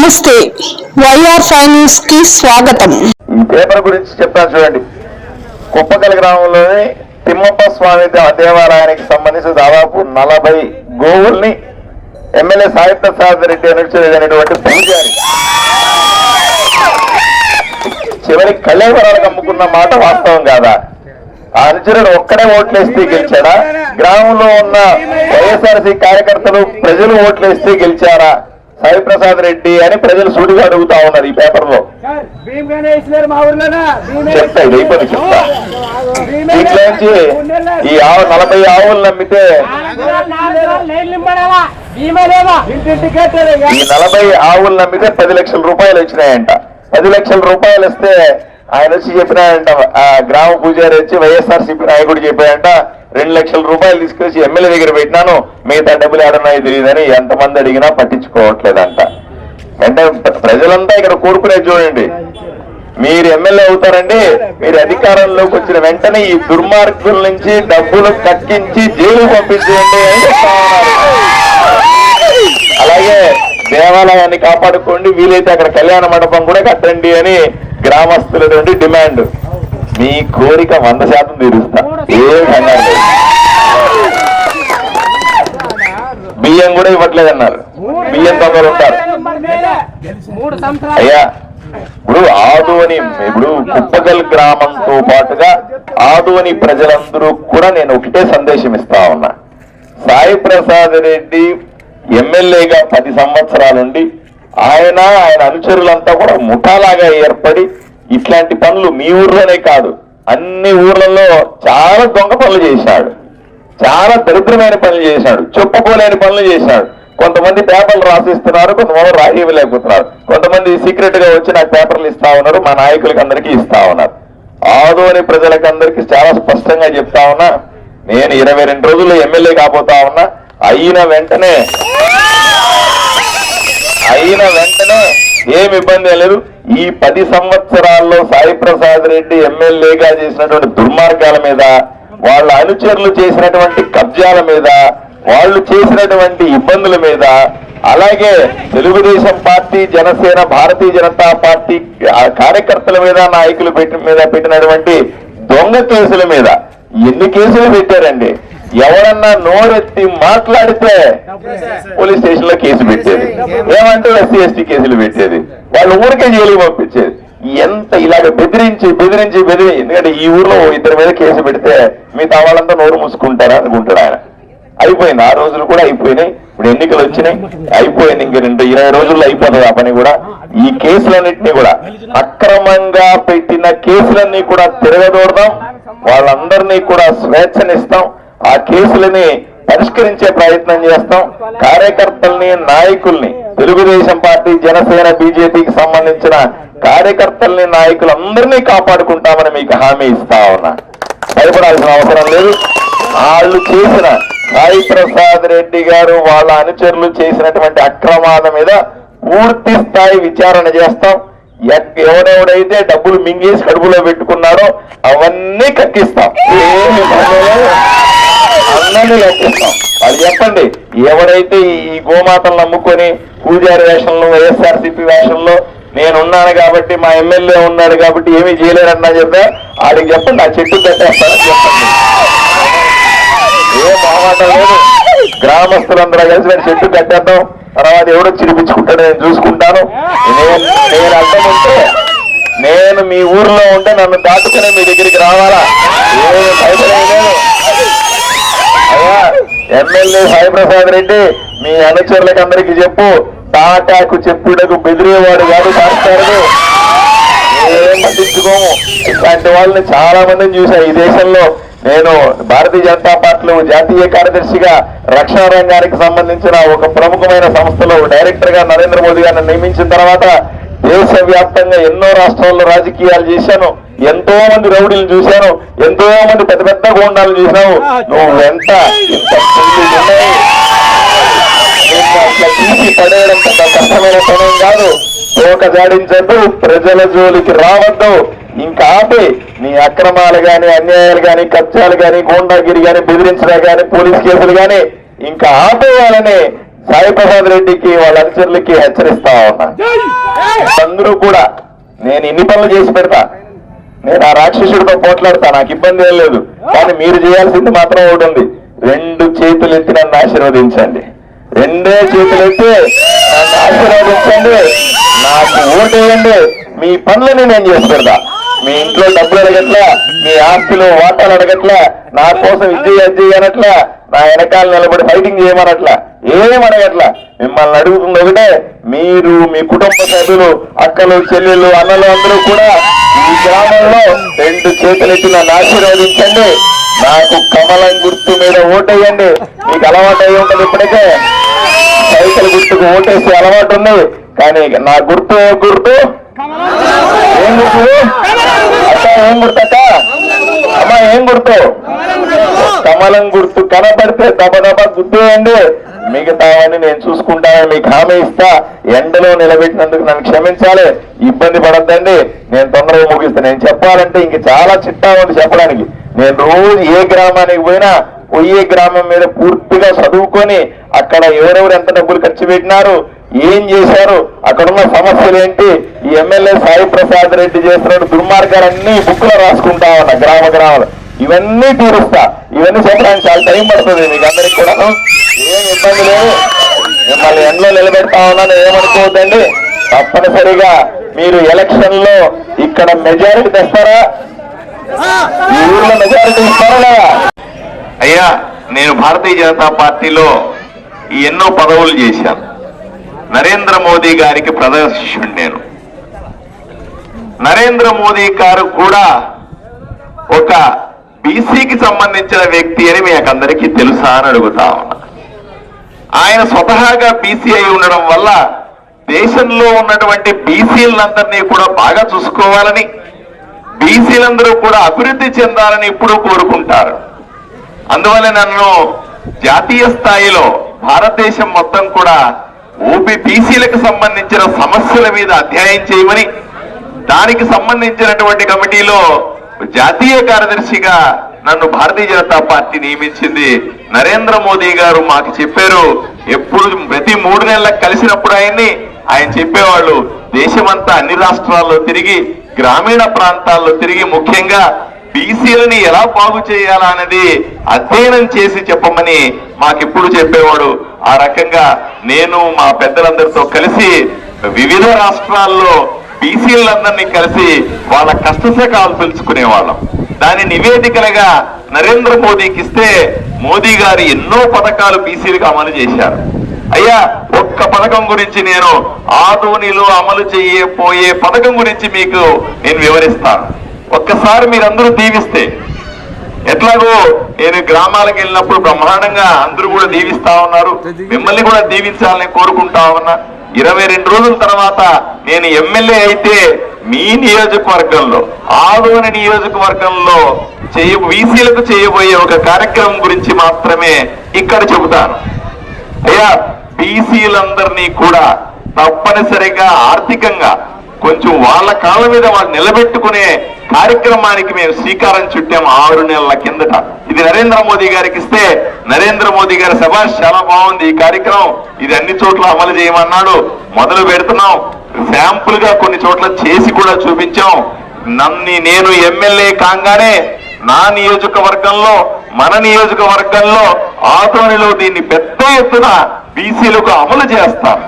నమస్తే. వైఆర్ ఫైనాన్స్కి స్వాగతం. ఈ పేపర్ గురించి చెప్పాను చూడండి. కుప్పకల్ గ్రామంలోని తిమ్మప్ప స్వామి దేవాలయానికి సంబంధించి దాదాపు నలభై గోవుల్ని ఎమ్మెల్యే సాహిత్య సాగర్ రెడ్డి అనుచరుడైనటువంటి పూజారి. చివరి కళ్యాణరాలకు అమ్ముకున్న మాట వాస్తవం కాదా? ఆ అనుచరుడు ఒక్కడే ఓట్లేస్తే గెలిచాడా? గ్రామంలో ఉన్న వైఎస్ఆర్సీ కార్యకర్తలు ప్రజలు ఓట్లేస్తే గెలిచారా? సాయి ప్రసాద్ రెడ్డి అని ప్రజలు సూటిగా అడుగుతా ఉన్నారు ఈ పేపర్లో చెప్తా ఇది అయిపోయింది చెప్తా. దీంట్లోంచి ఈ ఆవు నలభై ఆవులు నమ్మితే. ఈ నలభై ఆవులు నమ్మితే పది లక్షల రూపాయలు వచ్చినాయంట పది లక్షల రూపాయలు వస్తే ఆయన వచ్చి చెప్పినాయంట ఆ గ్రామ పూజారి వచ్చి వైఎస్ఆర్ సిపి నాయకుడు చెప్పాయంట రెండు లక్షల రూపాయలు తీసుకొచ్చి ఎమ్మెల్యే దగ్గర పెట్టినాను. మిగతా డబ్బులు ఏడన్నాయో తెలియదని ఎంతమంది అడిగినా పట్టించుకోవట్లేదంట. అంటే ప్రజలంతా ఇక్కడ కోరుకునేది చూడండి. మీరు ఎమ్మెల్యే అవుతారండి. మీరు అధికారంలోకి వచ్చిన వెంటనే ఈ దుర్మార్గుల నుంచి డబ్బులు కక్కించి జైలు పంపించేయండి అని చెప్తా అలాగే దేవాలయాన్ని కాపాడుకోండి. వీలైతే అక్కడ కళ్యాణ మండపం కూడా కట్టండి అని గ్రామస్తులటువంటి డిమాండ్. మీ కోరిక వంద శాతం తీరుస్తా. ఏ కంగారు బియ్యం కూడా ఇవ్వట్లేదన్నారు. బియ్యం దొంగలు ఉంటారు. అయ్యా ఇప్పుడు ఆదోని ఇప్పుడు కుప్పగల్ గ్రామంతో పాటుగా ఆదోని ప్రజలందరూ కూడా నేను ఒకటే సందేశం ఇస్తా ఉన్నా. సాయి ప్రసాద్ రెడ్డి ఎమ్మెల్యేగా పది సంవత్సరాలుండి ఆయన ఆయన అనుచరులంతా కూడా ముఠాలాగా ఏర్పడి ఇట్లాంటి పనులు మీ ఊర్లోనే కాదు అన్ని ఊర్లలో చాలా దొంగ పనులు చేశాడు. చాలా దరిద్రమైన పనులు చేశాడు. చెప్పుకోలేని పనులు చేశాడు. కొంతమంది పేపర్లు రాసిస్తున్నారు కొంతమంది రాయలేకపోతున్నారు కొంతమంది సీక్రెట్గా వచ్చి నాకు పేపర్లు ఇస్తా ఉన్నారు మా నాయకులకి అందరికీ ఇస్తా ఉన్నారు. ఆదోని ప్రజలకు అందరికీ చాలా స్పష్టంగా చెప్తా ఉన్నా నేను ఇరవై రెండు రోజుల్లో ఎమ్మెల్యే కాబోతా ఉన్నా అయిన వెంటనే అయిన వెంటనే ఏమి ఇబ్బంది లేదు. ఈ పది సంవత్సరాల్లో సాయి ప్రసాద్ రెడ్డి ఎమ్మెల్యేగా చేసినటువంటి దుర్మార్గాల మీద వాళ్ళ అనుచరులు చేసినటువంటి కబ్జాల మీద వాళ్ళు చేసినటువంటి ఇబ్బందుల మీద అలాగే తెలుగుదేశం పార్టీ జనసేన భారతీయ జనతా పార్టీ ఆ కార్యకర్తల మీద నాయకులు పెట్టి మీద పెట్టినటువంటి దొంగ కేసుల మీద. ఎన్ని కేసులు పెట్టారండి? ఎవరన్నా నోరెత్తి మాట్లాడితే పోలీస్ స్టేషన్లో కేసు పెట్టేది. ఏమంటే ఎస్సీ ఎస్టీ కేసులు పెట్టేది? వాళ్ళు ఊరికే జైలుకి పంపించేది. ఎంత ఇలాగ బెదిరించి బెదిరించి బెదిరి ఎందుకంటే ఈ ఊర్లో ఇద్దరి మీద కేసు పెడితే మిగతా వాళ్ళంతా నోరు మూసుకుంటారా అనుకుంటాడు ఆయన. అయిపోయింది. ఆ రోజులు కూడా అయిపోయినాయి. ఇప్పుడు ఎన్నికలు వచ్చినాయి. అయిపోయింది. ఇంక రెండు ఇరవై రోజుల్లో అయిపోతుంది ఆ పని కూడా. ఈ కేసులన్నింటినీ కూడా అక్రమంగా పెట్టిన కేసులన్నీ కూడా తిరగదోడదాం. వాళ్ళందరినీ కూడా స్వేచ్ఛనిస్తాం. ఆ కేసులని పరిష్కరించే ప్రయత్నం చేస్తాం. కార్యకర్తల్ని నాయకుల్ని తెలుగుదేశం పార్టీ జనసేన బీజేపీకి సంబంధించిన కార్యకర్తల్ని నాయకులందరినీ కాపాడుకుంటామని మీకు హామీ ఇస్తా ఉన్నా. భయపడాల్సిన అవసరం లేదు. వాళ్ళు చేసిన సాయి ప్రసాద్ రెడ్డి గారు వాళ్ళ అనుచరులు చేసినటువంటి అక్రమాల మీద పూర్తి స్థాయి విచారణ చేస్తాం. ఎవడెవడైతే డబ్బులు మింగేసి కడుపులో పెట్టుకున్నారో అవన్నీ కక్కిస్తాం. అందరినీ లెక్కిస్తాం. అది చెప్పండి ఎవరైతే ఈ- ఈ గోమాతలు నమ్ముకొని పూజారి వేషంలో వైఎస్ఆర్సీపీ వేషంలో నేను ఉన్నాను కాబట్టి మా ఎమ్మెల్యే ఉన్నాడు కాబట్టి ఏమీ చేయలేరన్నా చెప్తే ఆడికి చెప్పండి ఆ చెట్టు కట్టేస్తానని చెప్పండి. ఏ మొహమాటం లేదు. గ్రామస్తులందరూ కలిసి నేను చెట్టు కట్టేద్దాం. తర్వాత ఎవడో చిరిపించుకుంటాడో నేను చూసుకుంటాను. నేను నేను అర్థం ఉంటే నేను మీ ఊర్లో ఉంటే నన్ను దాటుకునే మీ దగ్గరికి రావాలా? ఏ భయపడేది లేదు ఎమ్మెల్యే సాయిప్రసాద్ రెడ్డి మీ అనుచరులకు అందరికీ చెప్పు. తాటాకు చెప్పుడకు బెదిరేవాడు కాదు మాస్టారు ఏం పట్టించుకోము. ఇట్లాంటి వాళ్ళని చాలా మందిని చూసా ఈ దేశంలో. నేను భారతీయ జనతా పార్టీలో జాతీయ కార్యదర్శిగా రక్షణ రంగానికి సంబంధించిన ఒక ప్రముఖమైన సంస్థలో డైరెక్టర్గా నరేంద్ర మోదీ గారిని నియమించిన తర్వాత దేశవ్యాప్తంగా ఎన్నో రాష్ట్రాల్లో రాజకీయాలు చేశాను. ఎంతో మంది రౌడీలు చూశాను ఎంతో మంది పెద్ద పెద్ద గోండాలు ఉన్నాయి. నిన్ను అట్లా తీసి పడేయడం పెద్ద కష్టమైన పనేం కాదు. తోక జాడించద్దు ప్రజల జోలికి రావద్దు. ఇంకా ఆపి. నీ అక్రమాలు గాని అన్యాయాలు గాని కబ్జాలు గాని గోండాగిరి గాని బెదిరించడం గాని పోలీస్ కేసులు గాని ఇంకా ఆపేయాలని సాయి ప్రసాద్ రెడ్డికి వాళ్ళ అనుచరులకి హెచ్చరిస్తా ఉన్నా. అందరూ కూడా నేను ఇన్ని పనులు చేసి పెడతా. నేను ఆ రాక్షసుడితో పోట్లాడతా నాకు ఇబ్బంది ఏం లేదు. కానీ మీరు చేయాల్సింది మాత్రం ఒకటి ఉంది. రెండు చేతులు ఎత్తి నన్ను ఆశీర్వదించండి. రెండే చేతులు ఎత్తి నన్ను ఆశీర్వదించండి. నాకు ఓటేయండి మీ పనులని నేను చేసి పెడతా మీ ఇంట్లో డబ్బులు అడగట్లా మీ ఆస్తులు వాటాలు అడగట్లా నా కోసం ఇది అది అనట్లా నా వెనకాల నిలబడి ఫైటింగ్ చేయమనట్లా. ఏం మిమ్మల్ని అడుగుతుంది ఒకటే మీరు మీ కుటుంబ సభ్యులు అక్కలు చెల్లెళ్ళు అన్నలు అందరూ కూడా ఈ గ్రామంలో రెండు చేతులెత్తి నన్ను ఆశీర్వదించండి నాకు కమలం గుర్తు మీద ఓటేయండి. మీకు అలవాటు అయి ఉంటుంది ఇప్పటికే. సైకిల్ గుర్తుకు ఓటేసే అలవాటు ఉంది. కానీ నా గుర్తు ఏ గుర్తు? ఏం గుర్తు? అక్క ఏం గుర్తు అక్క? అమ్మా ఏం గుర్తు? కమలం గుర్తు కనపడితే దబ దబ గుర్తేయండి మిగతావన్నీ నేను చూసుకుంటానని మీకు హామీ ఇస్తా. ఎండలో నిలబెట్టినందుకు నన్ను క్షమించాలి. ఇబ్బంది పడద్దండి. నేను తొందరగా ముగిస్తాను నేను చెప్పాలంటే ఇంక చాలా చిట్టా ఉంది చెప్పడానికి. నేను రోజు ఏ గ్రామానికి పోయినా పోయే గ్రామం మీద పూర్తిగా చదువుకొని అక్కడ ఎవరెవరు ఎంత డబ్బులు ఖర్చు పెట్టినారు ఏం చేశారు అక్కడున్న సమస్యలు ఏంటి ఈ ఎమ్మెల్యే సాయి ప్రసాద్ రెడ్డి చేస్తున్న దుర్మార్గాలన్నీ బుక్లో రాసుకుంటా ఉన్నా గ్రామ గ్రామాలు. ఇవన్నీ తీరుస్తా. ఇవన్నీ చెప్పడానికి చాలా టైం పడుతుంది. మీకు అందరికి కూడా ఏం ఇబ్బంది లేదు. మిమ్మల్ని ఎండలో నిలబెడతా ఉన్నాను ఏమనుకోవద్దండి. తప్పనిసరిగా మీరు ఎలక్షన్లో ఇక్కడ మెజారిటీ తెస్తారా? ఈ ఊర్లో మెజారిటీ ఇస్తారా లేదా? అయ్యా నేను భారతీయ జనతా పార్టీలో ఎన్నో పదవులు చేశాను. నరేంద్ర మోదీ గారికి ప్రదర్శించుండి నేను. నరేంద్ర మోదీ గారు కూడా ఒక బీసీకి సంబంధించిన వ్యక్తి అని మీకు అందరికీ తెలుసా అని అడుగుతా ఉన్నా. ఆయన స్వతహాగా బీసీ అయి ఉండడం వల్ల దేశంలో ఉన్నటువంటి బీసీలందరినీ కూడా బాగా చూసుకోవాలని బీసీలందరూ కూడా అభివృద్ధి చెందాలని ఇప్పుడు కోరుకుంటారు. అందువల్ల నన్ను జాతీయ స్థాయిలో భారతదేశం మొత్తం కూడా ఓపీ బీసీలకు సంబంధించిన సమస్యల మీద అధ్యయనం చేయమని దానికి సంబంధించినటువంటి కమిటీలో జాతీయ కార్యదర్శిగా నన్ను భారతీయ జనతా పార్టీ నియమించింది నరేంద్ర మోదీ గారు మాకు చెప్పారు. ఎప్పుడు ప్రతి మూడు నెలలకు కలిసినప్పుడు ఆయన్ని ఆయన చెప్పేవాళ్ళు దేశమంతా అన్ని రాష్ట్రాల్లో తిరిగి గ్రామీణ ప్రాంతాల్లో తిరిగి ముఖ్యంగా బీసీలని ఎలా బాగు చేయాలా అనేది అధ్యయనం చేసి చెప్పమని మాకెప్పుడు చెప్పేవాడు. ఆ రకంగా నేను మా పెద్దలందరితో కలిసి వివిధ రాష్ట్రాల్లో బీసీలందరినీ కలిసి వాళ్ళ కష్టసకాలు పిలుచుకునేవాళ్ళం దాని నివేదికలుగా నరేంద్ర మోదీకి ఇస్తే మోదీ గారు ఎన్నో పథకాలు బీసీలకు అమలు చేశారు. అయ్యా ఒక్క పథకం గురించి నేను ఆధోనిలో అమలు చేయబోయే పథకం గురించి మీకు నేను వివరిస్తాను. ఒక్కసారి మీరందరూ దీవిస్తే. ఎట్లాగో నేను గ్రామాలకు వెళ్ళినప్పుడు బ్రహ్మాండంగా అందరూ కూడా దీవిస్తా ఉన్నారు. మిమ్మల్ని కూడా దీవించాలని కోరుకుంటా ఉన్నా. ఇరవై రెండు రోజుల తర్వాత నేను ఎమ్మెల్యే అయితే మీ నియోజకవర్గంలో ఆదోని నియోజకవర్గంలో చేయ వీసీలకు చేయబోయే ఒక కార్యక్రమం గురించి మాత్రమే ఇక్కడ చెబుతాను. అయ్యా బీసీలందరినీ కూడా తప్పనిసరిగా ఆర్థికంగా కొంచెం వాళ్ళ కాళ్ళ మీద వాళ్ళు నిలబెట్టుకునే కార్యక్రమానికి మేము శ్రీకారం చుట్టాం ఆరు నెలల కిందట. ఇది నరేంద్ర మోదీ గారికి ఇస్తే నరేంద్ర మోదీ గారి సభాష్ చాలా బాగుంది ఈ కార్యక్రమం ఇది అన్ని చోట్ల అమలు చేయమన్నాడు. మొదలు పెడుతున్నాం. శాంపుల్గా కొన్ని చోట్ల చేసి కూడా చూపించాం. నన్ని నేను ఎమ్మెల్యే కాగానే నా నియోజకవర్గంలో మన నియోజకవర్గంలో ఆధ్వర్యంలో దీన్ని పెద్ద ఎత్తున బీసీలకు అమలు చేస్తాం.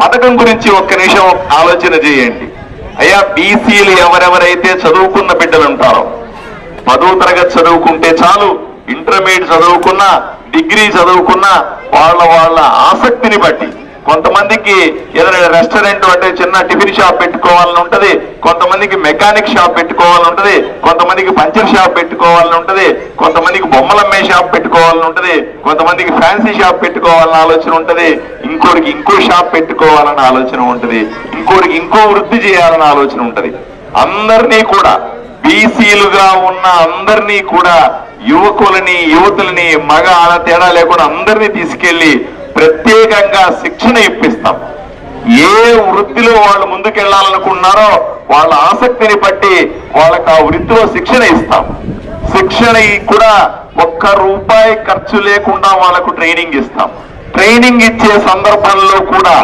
పథకం గురించి ఒక్క నిమిషం ఆలోచన చేయండి. అయ్యా బీసీలు ఎవరెవరైతే చదువుకున్న బిడ్డలు ఉంటారో పదో తరగతి చదువుకుంటే చాలు. ఇంటర్మీడియట్ చదువుకున్నా డిగ్రీ చదువుకున్నా వాళ్ళ వాళ్ళ ఆసక్తిని బట్టి. కొంతమందికి ఏదైనా రెస్టారెంట్ అంటే చిన్న టిఫిన్ షాప్ పెట్టుకోవాలని ఉంటది. కొంతమందికి మెకానిక్ షాప్ పెట్టుకోవాలని ఉంటది. కొంతమందికి పంచర్ షాప్ పెట్టుకోవాలని ఉంటది. కొంతమందికి బొమ్మలు అమ్మే షాప్ పెట్టుకోవాలని ఉంటది. కొంతమందికి ఫ్యాన్సీ షాప్ పెట్టుకోవాలని ఆలోచన ఉంటది. ఇంకోటికి ఇంకో షాప్ పెట్టుకోవాలని ఆలోచన ఉంటది. ఇంకోటికి ఇంకో వృద్ధి చేయాలని ఆలోచన ఉంటది. అందరినీ కూడా బీసీలుగా ఉన్న అందరినీ కూడా యువకులని యువతులని మగ ఆడ తేడా లేకుండా అందరినీ తీసుకెళ్ళి ప్రత్యేకంగా శిక్షణ ఇప్పిస్తాం. ఏ వృత్తిలో వాళ్ళు ముందుకెళ్ళాలనుకున్నారో వాళ్ళ ఆసక్తిని బట్టి వాళ్ళకి ఆ వృత్తిలో శిక్షణ ఇస్తాం. శిక్షణ కూడా ఒక్క రూపాయి ఖర్చు లేకుండా వాళ్ళకు ట్రైనింగ్ ఇస్తాం. ట్రైనింగ్ ఇచ్చే సందర్భంలో కూడా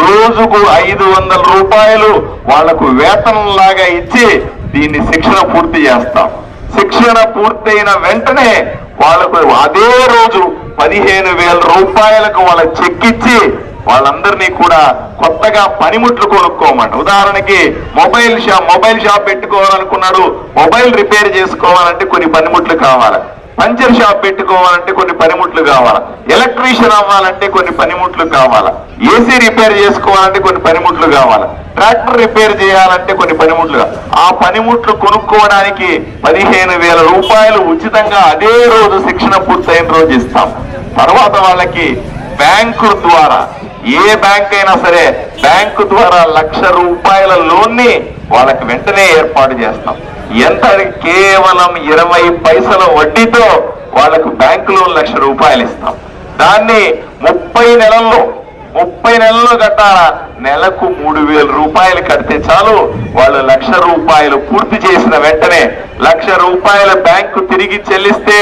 రోజుకు ఐదు వందల రూపాయలు వాళ్ళకు వేతనం లాగా ఇచ్చి దీన్ని శిక్షణ పూర్తి చేస్తాం. శిక్షణ పూర్తయిన వెంటనే వాళ్ళకు అదే రోజు పదిహేను వేల రూపాయలకు వాళ్ళ చెక్ ఇచ్చి వాళ్ళందరినీ కూడా కొత్తగా పనిముట్లు కొనుక్కోమంట ఉదాహరణకి మొబైల్ షాప్ మొబైల్ షాప్ పెట్టుకోవాలనుకున్నాడు మొబైల్ రిపేర్ చేసుకోవాలంటే కొన్ని పనిముట్లు కావాలి. పంచర్ షాప్ పెట్టుకోవాలంటే కొన్ని పనిముట్లు కావాలా? ఎలక్ట్రీషియన్ అవ్వాలంటే కొన్ని పనిముట్లు కావాలా? ఏసీ రిపేర్ చేసుకోవాలంటే కొన్ని పనిముట్లు కావాలా? ట్రాక్టర్ రిపేర్ చేయాలంటే కొన్ని పనిముట్లు ఆ పనిముట్లు కొనుక్కోవడానికి పదిహేను వేల రూపాయలు ఉచితంగా అదే రోజు శిక్షణ పూర్తయిన రోజు ఇస్తాం. తర్వాత వాళ్ళకి బ్యాంకు ద్వారా ఏ బ్యాంక్ అయినా సరే బ్యాంకు ద్వారా లక్ష రూపాయల లోన్ని వాళ్ళకి వెంటనే ఏర్పాటు చేస్తాం. ఎంత కేవలం ఇరవై పైసల వడ్డీతో వాళ్ళకు బ్యాంకు లోన్ లక్ష రూపాయలు ఇస్తాం. దాన్ని ముప్పై నెలల్లో ముప్పై నెలల్లో కట్టాలా? నెలకు మూడు వేల రూపాయలు కడితే చాలు. వాళ్ళు లక్ష రూపాయలు పూర్తి చేసిన వెంటనే లక్ష రూపాయల బ్యాంకు తిరిగి చెల్లిస్తే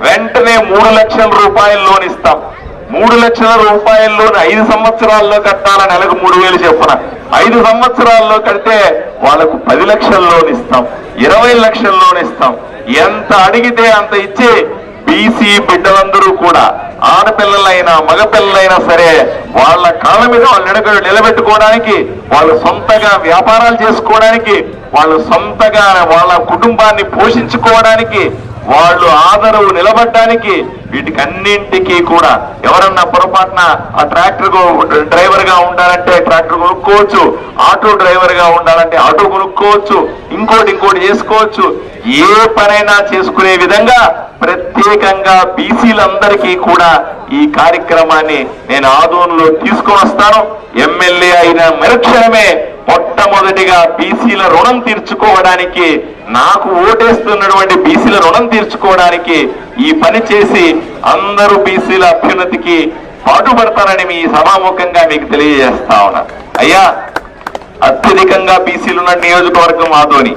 వెంటనే మూడు లక్షల రూపాయలు లోన్ ఇస్తాం. మూడు లక్షల రూపాయల్లో ఐదు సంవత్సరాల్లో కట్టాల? నెలకు మూడు వేలు చెప్పున. ఐదు సంవత్సరాల్లో కడితే వాళ్ళకు పది లక్షల లోన్ ఇస్తాం ఇరవై లక్షల లోన్ ఇస్తాం. ఎంత అడిగితే అంత ఇచ్చి బీసీ బిడ్డలందరూ కూడా ఆడపిల్లలైనా మగపిల్లలైనా సరే వాళ్ళ కాళ్ళ మీద వాళ్ళు నిలబ నిలబెట్టుకోవడానికి వాళ్ళు సొంతగా వ్యాపారాలు చేసుకోవడానికి వాళ్ళు సొంతగా వాళ్ళ కుటుంబాన్ని పోషించుకోవడానికి వాళ్ళు ఆదరవు నిలబడడానికి వీటికన్నింటికి కూడా ఎవరన్నా పొరపాటున ఆ ట్రాక్టర్ డ్రైవర్గా ఉండాలంటే ట్రాక్టర్ కొనుక్కోవచ్చు. ఆటో డ్రైవర్గా ఉండాలంటే ఆటో కొనుక్కోవచ్చు ఇంకోటి ఇంకోటి చేసుకోవచ్చు. ఏ పనైనా చేసుకునే విధంగా ప్రత్యేకంగా బీసీలందరికీ కూడా ఈ కార్యక్రమాన్ని నేను ఆదోన్లో తీసుకొని వస్తాను. ఎమ్మెల్యే అయిన మరుక్షణమే మొట్టమొదటిగా బీసీల రుణం తీర్చుకోవడానికి నాకు ఓటేస్తున్నటువంటి బీసీల రుణం తీర్చుకోవడానికి ఈ పని చేసి అందరూ బీసీల అభ్యున్నతికి పాటుపడతానని మీ సభాముఖంగా మీకు తెలియజేస్తా ఉన్నా. అయ్యా అత్యధికంగా బీసీలు ఉన్న నియోజకవర్గం ఆదోని.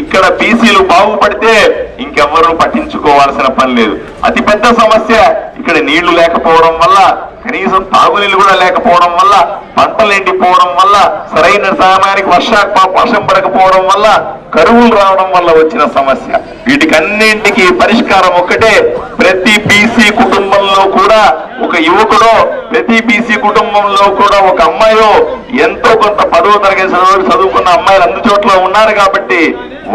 ఇక్కడ బీసీలు బాగుపడితే ఇంకెవ్వరూ పట్టించుకోవాల్సిన పని లేదు. అతి పెద్ద సమస్య ఇక్కడ నీళ్ళు లేకపోవడం వల్ల కనీసం తాగునీళ్ళు కూడా లేకపోవడం వల్ల పంటలు ఎండిపోవడం వల్ల సరైన సమయానికి వర్ష వర్షం పడకపోవడం వల్ల కరువులు రావడం వల్ల వచ్చిన సమస్య. వీటికన్నింటికి పరిష్కారం ఒక్కటే ప్రతి బీసీ కుటుంబంలో కూడా ఒక యువకుడో ప్రతి బీసీ కుటుంబంలో కూడా ఒక అమ్మాయో ఎంతో కొంత పదవ తరగతి చదువుకున్న అమ్మాయిలు అందు చోట్ల ఉన్నారు కాబట్టి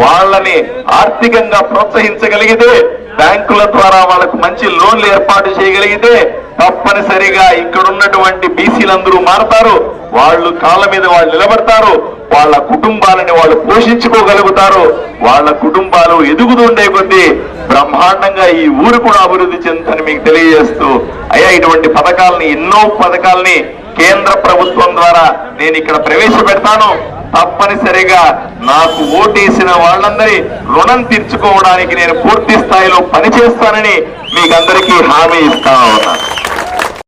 వాళ్ళని ఆర్థికంగా ప్రోత్సహించగలిగితే బ్యాంకుల ద్వారా వాళ్ళకు మంచి లోన్లు ఏర్పాటు చేయగలిగితే తప్పనిసరిగా ఇక్కడ ఉన్నటువంటి బీసీలందరూ మారతారు. వాళ్ళు కాళ్ళ మీద వాళ్ళు నిలబడతారు. వాళ్ళ కుటుంబాలని వాళ్ళు పోషించుకోగలుగుతారు. వాళ్ళ కుటుంబాలు ఎదుగుతుండే కొద్దీ బ్రహ్మాండంగా ఈ ఊరు కూడా అభివృద్ధి చెందుతుందని మీకు తెలియజేస్తూ అయ్యా ఇటువంటి పథకాలని ఎన్నో పథకాలని కేంద్ర ప్రభుత్వం ద్వారా నేను ఇక్కడ ప్రవేశపెడతాను. తప్పనిసరిగా నాకు ఓటేసిన వాళ్ళందరి రుణం తీర్చుకోవడానికి నేను పూర్తి స్థాయిలో పనిచేస్తానని మీకందరికీ హామీ ఇస్తా ఉన్నాను.